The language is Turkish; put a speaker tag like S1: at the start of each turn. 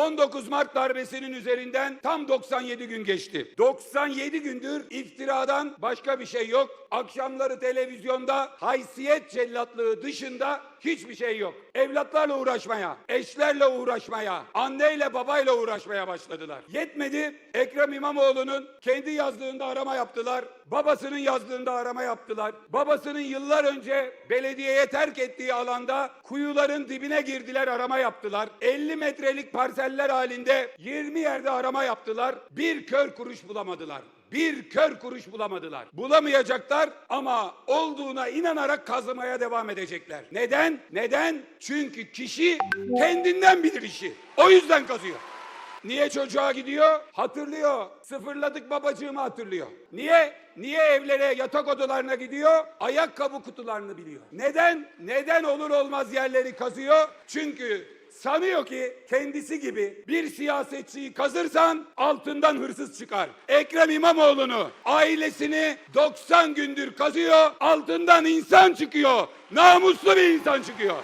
S1: 19 Mart darbesinin üzerinden tam 97 gün geçti. 97 gündür iftiradan başka bir şey yok. Akşamları televizyonda haysiyet cellatlığı dışında hiçbir şey yok. Evlatlarla uğraşmaya, eşlerle uğraşmaya, anneyle babayla uğraşmaya başladılar. Yetmedi Ekrem İmamoğlu'nun kendi yazdığında arama yaptılar. Babasının yazdığında arama yaptılar. Babasının yıllar önce belediyeye terk ettiği alanda kuyuların dibine girdiler arama yaptılar. 50 metrelik parseller halinde 20 yerde arama yaptılar. Bir kör kuruş bulamadılar. Bir kör kuruş bulamadılar. Bulamayacaklar ama olduğuna inanarak kazımaya devam edecekler. Neden? Neden? Çünkü kişi kendinden bilir işi. O yüzden kazıyor. Niye çocuğa gidiyor? Hatırlıyor. Sıfırladık babacığımı hatırlıyor. Niye? Niye evlere, yatak odalarına gidiyor? Ayakkabı kutularını biliyor. Neden? Neden olur olmaz yerleri kazıyor? Çünkü sanıyor ki kendisi gibi bir siyasetçiyi kazırsan altından hırsız çıkar. Ekrem İmamoğlu'nu, ailesini 90 gündür kazıyor, altından insan çıkıyor. Namuslu bir insan çıkıyor.